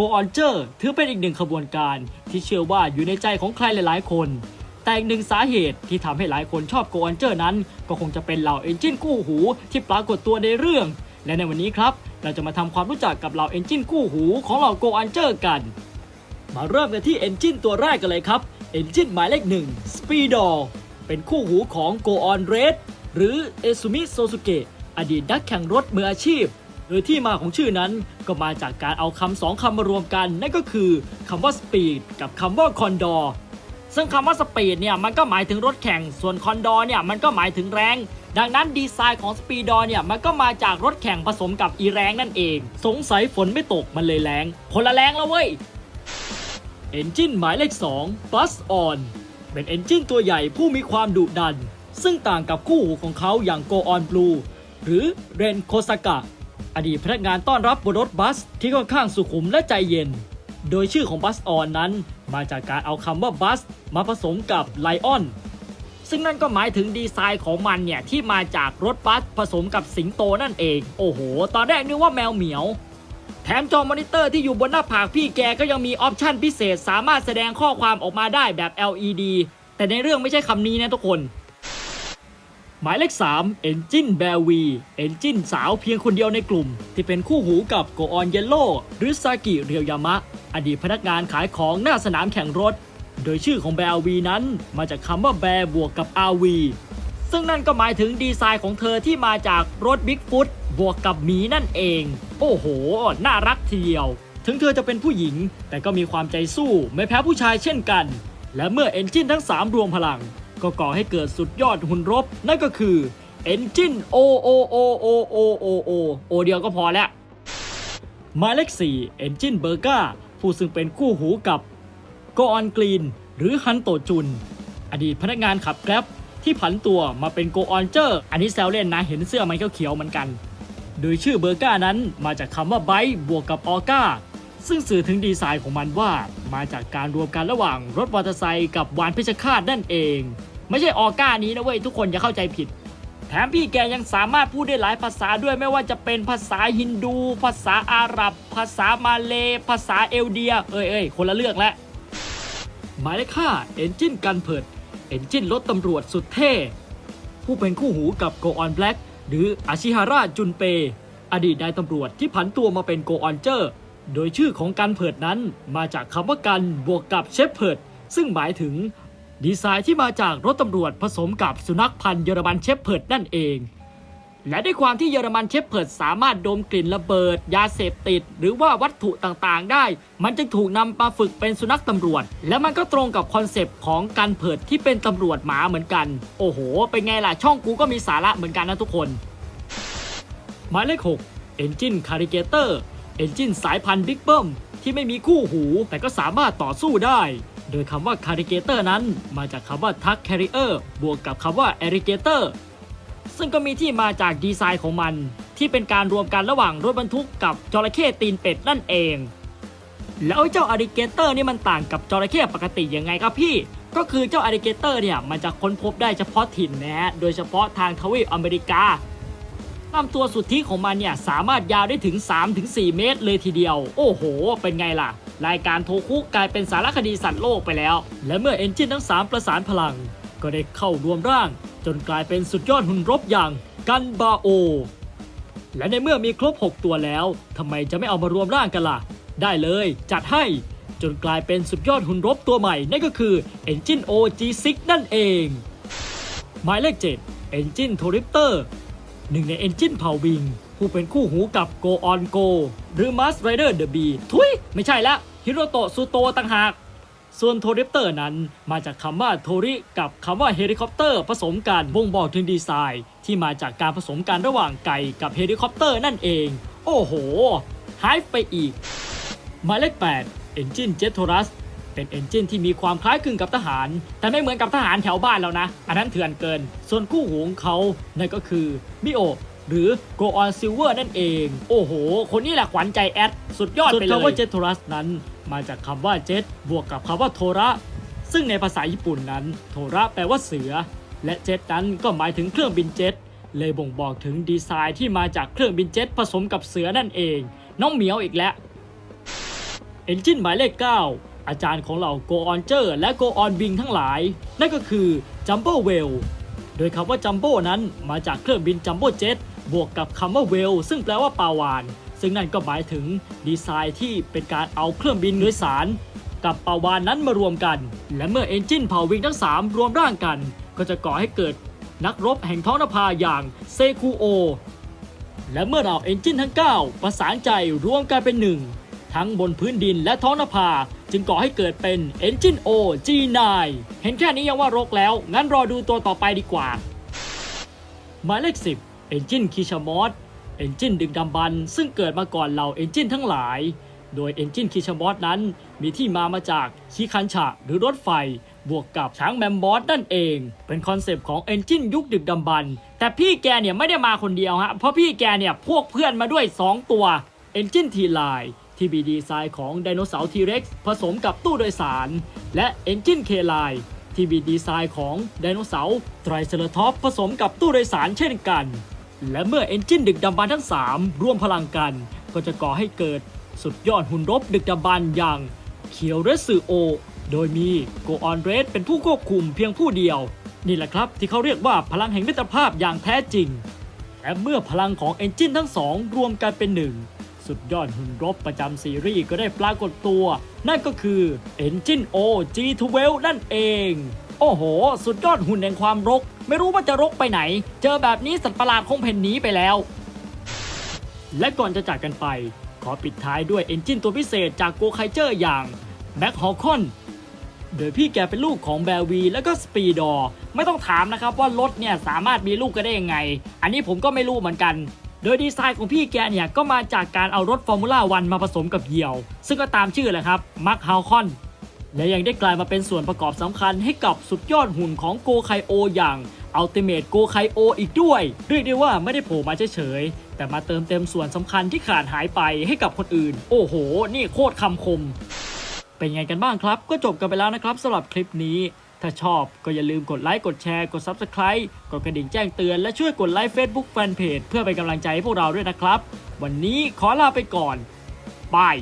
Go On เจอร์ถือเป็นอีกหนึ่งขบวนการที่เชื่อว่าอยู่ในใจของใครหลายๆ คน แต่อีกหนึ่งสาเหตุที่ทำให้หลายคนชอบ Go On เจอร์นั้น ก็คงจะเป็นเหล่าเอนจินกู้หูที่ปรากฏตัวในเรื่อง และในวันนี้ครับ เราจะมาทำความรู้จักกับเหล่าเอนจินกู้หูของเหล่า Go On เจอร์กัน มาเริ่มกันที่เอนจินตัวแรกกันเลยครับเอนจินหมายเลขหนึ่ง Speedo เป็นคู่หูของ Go On Red หรือเอซุมิโซซุเกะอดีตนักแข่งรถมืออาชีพ โดยที่มาของชื่อนั้นก็มาจากการเอาคำสองคำมารวมกัน นั่นก็คือคำว่า Speed กับคำว่า Condor ซึ่งคำว่า Speed เนี่ยมันก็หมายถึงรถแข่ง ส่วน Condor เนี่ยมันก็หมายถึงแรง ดังนั้นดีไซน์ของ Speedo เนี่ยมันก็มาจากรถแข่งผสมกับอีแรงนั่นเอง สงสัยฝนไม่ตกมันเลยแรง คนละแรงแล้วเว้ยเอนจินหมายเลข2 Bus On เป็นเอนจินตัวใหญ่ผู้มีความดุดัน ซึ่งต่างกับคู่หูของเขาอย่าง Go On Blue หรือเรนโคซากะ อดีตพนักงานต้อนรับบนรถบัสที่ค่อนข้างสุขุมและใจเย็น โดยชื่อของ Bus On นั้น มาจากการเอาคำว่า Bus มาผสมกับ Lion ซึ่งนั่นก็หมายถึงดีไซน์ของมันเนี่ย ที่มาจากรถบัสผสมกับสิงโตนั่นเอง โอ้โห ตอนแรกนึกว่าแมวเหมียว แถมจอมอนิเตอร์ที่อยู่บนหน้าผากพี่แกก็ยังมีออปชั่นพิเศษ สามารถแสดงข้อความออกมาได้แบบ LED แต่ในเรื่องไม่ใช่คำนี้นะทุกคน หมายเลข 3 Engine b e r w y Engine สาวเพียงคนเดียวในกลุ่ม ที่เป็นคู่หูกับ Go On Yellow หรือซากิเรียวยามะ อดีตพนักงานขายของหน้าสนามแข่งรถ โดยชื่อของ b e r w y นั้นมาจากคำว่า Bear บวกกับ RV ซึ่งนั่นก็หมายถึงดีไซน์ของเธอที่มาจากรถ Bigfoot บวกกับหมีนั่นเอง โอ้โห น่ารักทีเดียว ถึงเธอจะเป็นผู้หญิง แต่ก็มีความใจสู้ไม่แพ้ผู้ชายเช่นกัน และเมื่อเอนจินทั้ง 3 รวมพลัง ก็ก่อให้เกิดสุดยอดหุ่นรบ นั่นก็คือเอนจิน O O O O O O O โอเดียวก็พอแล้วหมายเลข4 Engine b e r g a ผู้ซึ่งเป็นคู่หูกับโกออนกรีนหรือฮันโตจุน อดีตพนักงานขับแกร็บที่ผันตัวมาเป็นโกออนเจอร์ อันนี้แซวเล่นนะเห็นเสื้อมันเขียวๆเหมือนกัน โดยชื่อเบอร์ก้านั้นมาจากคำว่าไบค์บวกกับออก้าซึ่งสื่อถึงดีไซน์ของมันว่า มาจากการรวมกันระหว่างรถมอเตอร์ไซค์กับวานเพชรฆาตนั่นเอง ไม่ใช่ออก้านี้นะเว้ยทุกคนอย่าเข้าใจผิด แถมพี่แกยังสามารถพูดได้หลายภาษาด้วยไม่ว่าจะเป็นภาษาฮินดู ภาษาอาหรับ ภาษามาเล ภาษาเอลเดีย เอ้ยเอ้ยคนละเรื่องแล้วหมายเลข5เอนจินกันเพิด เอนจินรถตำรวจสุดเท่ ผู้เป็นคู่หูกับโกออนแบล็กหรืออาชิฮาระจุนเป อดีตนายตำรวจที่ผันตัวมาเป็นโกออนเจอร์ โดยชื่อของกันเพิดนั้นมาจากคำว่ากันบวกกับเชฟเพิดซึ่งหมายถึง ดีไซน์ที่มาจากรถตำรวจผสมกับสุนัขพันธุ์เยอรมันเชฟเพิร์ดนั่นเอง และด้วยความที่เยอรมันเชฟเพิร์ดสามารถดมกลิ่นระเบิด ยาเสพติด หรือว่าวัตถุต่างๆ ได้ มันจึงถูกนำมาฝึกเป็นสุนัขตำรวจ และมันก็ตรงกับคอนเซปต์ของกันเพิร์ดที่เป็นตำรวจหมาเหมือนกัน โอ้โห เป็นไงล่ะช่องกูก็มีสาระเหมือนกันนะทุกคนหมายเลข6 Engine Carrigator Engine สายพันธุ์ Big b u m ที่ไม่มีคู่หูแต่ก็สามารถต่อสู้ได้ โดยคำว่า Carrigator นั้น มาจากคำว่า Tug Carrier บวกกับคำว่า Alligator ซึ่งก็มีที่มาจากดีไซน์ของมัน ที่เป็นการรวมกันระหว่างรถบรรทุกกับจระเข้ตีนเป็ดนั่นเอง แล้วเจ้าอ l ลิเกเตอร์นี่มันต่างกับจระเข้ปกติยังไงครับพี่ ก็คือเจ้าอ l ลิเกเตอร์เนี่ยมันจะค้นพบได้เฉพาะถิ่นนะฮะโดยเฉพาะทางทวีปอเมริกาลำตัวสุดที่ของมันเนี่ยสามารถยาวได้ถึง 3-4 เมตรเลยทีเดียว โอ้โห เป็นไงล่ะ รายการโทคุกลายเป็นสารคดีสัตว์โลกไปแล้ว และเมื่อเอนจินทั้ง 3 ประสานพลัง ก็ได้เข้ารวมร่าง จนกลายเป็นสุดยอดหุ่นรบอย่างกันบาโอ และในเมื่อมีครบ 6 ตัวแล้วทำไมจะไม่เอามารวมร่างกันล่ะ ได้เลยจัดให้จนกลายเป็นสุดยอดหุ่นรบตัวใหม่ นั่นก็คือ Engine O G6 นั่นเอง หมายเลข 7 Engine t o r i p t e r หนึ่งใน Engine เผ่าวิง ผู้เป็นคู่หูกับ Go On Go หรือ Mask Rider The Bee ทุย ไม่ใช่ละฮิโรโตะซูโตต่างหาก ส่วนโทริปเตอร์นั้นมาจากคำว่าโทริกับคำว่าเฮลิคอปเตอร์ผสมกันบ่งบอกถึงดีไซน์ ที่มาจากการผสมกันระหว่างไก่กับเฮลิคอปเตอร์นั่นเอง โอ้โหหายไปอีก หมายเลข8 Engine Jet t o r u s เป็นเอนจินที่มีความคล้ายคลึงกับทหาร แต่ไม่เหมือนกับทหารแถวบ้านแล้วนะ อันนั้นเถื่อนเกิน ส่วนคู่หูของเขานั่นก็คือมิโอ หรือ Go on Silver นั่นเอง โอ้โห คนนี้แหละขวัญใจแอด สุดยอดไปเลยส่วนคำว่า Jet t o r u s นั้น มาจากคำว่า Jet บวกกับคำว่าโทระ ซึ่งในภาษาญี่ปุ่นนั้น โทระแปลว่าเสือ และเจ็ตนั้นก็หมายถึงเครื่องบินเจ็ตเลยบ่งบอกถึงดีไซน์ที่มาจากเครื่องบินเจ็ตผสมกับเสือนั่นเอง น้องเหมียวอีกแล้วเอนจินหมายเลข 9 อาจารย์ของเหล่าโกออนเจอร์และโกออนบิงทั้งหลาย นั่นก็คือจัมโบ้เวล โดยคำว่าจัมโบ้นั้นมาจากเครื่องบินจัมโบ้เจ็ตบวกกับคำว่าเวลซึ่งแปลว่าปลาวาน ซึ่งนั่นก็หมายถึงดีไซน์ที่เป็นการเอาเครื่องบินโดยสาร กับปลาวานนั้นมารวมกัน และเมื่อเอนจินเผาวิงทั้ง 3 รวมร่างกัน ก็จะก่อให้เกิดนักรบแห่งท้องนภาอย่างเซคูโอและเมื่อเราเอนจินทั้ง 9 ประสานใจรวมกันเป็นหนึ่ง ทั้งบนพื้นดินและท้องนภาจึงก่อให้เกิดเป็น Engine O G9 เห็นแค่นี้ยังว่ารกแล้ว งั้นรอดูตัวต่อไปดีกว่า หมายเลข 10 Engine k i s h a m o t Engine ดึกดำบรรพ์ซึ่งเกิดมาก่อนเหล่า Engine ทั้งหลาย โดย Engine k i s h a m o t นั้นมีที่มามาจากคีคันฉะหรือรถไฟบวกกับช้างแมมบอสนั่นเอง เป็นคอนเซปต์ของ Engine ยุคดึกดำบรรพ์แต่พี่แกเนี่ยไม่ได้มาคนเดียวฮะ เพราะพี่แกเนี่ยพวกเพื่อนมาด้วย 2 ตัว Engine T Line ที่ มีดีไซน์ของไดโนเสาร์ T-Rex ผสมกับตู้โดยสาร และ Engine K Line ที่มีดีไซน์ของไดโนเสาร์ไตรเซราทอปผสมกับตู้โดยสารเช่นกัน และเมื่อเอนจินดึกดำบรรทั้ง 3 ร่วมพลังกัน ก็จะก่อให้เกิดสุดยอดหุ่นรบดึกดำบรรอย่างเคียวเรสึโอ โดยมีโกออนเรสเป็นผู้ควบคุมเพียงผู้เดียว นี่แหละครับที่เขาเรียกว่าพลังแห่งมิตรภาพอย่างแท้จริงและเมื่อพลังของเอนจินทั้งสองรวมกันเป็นหนึ่ง สุดยอดหุ่นรบประจำซีรีส์ก็ได้ปรากฏตัว นั่นก็คือ Engine O G12 นั่นเอง โอ้โห สุดยอดหุ่นแห่งความรก ไม่รู้ว่าจะรกไปไหน เจอแบบนี้สัตว์ประหลาดคงเพ่นหนีไปแล้ว และก่อนจะจากกันไป ขอปิดท้ายด้วยเอนจินตัวพิเศษจากโกไคเจอร์อย่างแบ็คฮอคอนโดยพี่แกเป็นลูกของแบลวีแล้วก็สปีดอไม่ต้องถามนะครับว่ารถเนี่ยสามารถมีลูกกันได้ยังไง อันนี้ผมก็ไม่รู้เหมือนกัน ดยดีไซน์ของพี่แกเนี่ยก็มาจากการเอารถฟอร์มูล่าวันมาผสมกับเหยี่ยว ซึ่งก็ตามชื่อแหละครับมักฮาวคอนและยังได้กลายมาเป็นส่วนประกอบสำคัญให้กับสุดยอดหุ่นของโกไคโออย่างอัลติเม e โกไคโออีกด้วย เรียกได้ว่าไม่ได้โผล่มาเฉยๆ แต่มาเติมเต็มส่วนสำคัญที่ขาดหายไปให้กับคนอื่น โอ้โห นี่โคตรคำคม เป็นไงกันบ้างครับ ก็จบกันไปแล้วนะครับสำหรับคลิปนี้ ถ้าชอบก็อย่าลืมกดไลค์ กดแชร์ กด Subscribe กดกระดิ่งแจ้งเตือนและช่วยกดไลค์ Facebook Fanpage เพื่อเป็นกำลังใจให้พวกเราด้วยนะครับ วันนี้ขอลาไปก่อนบาย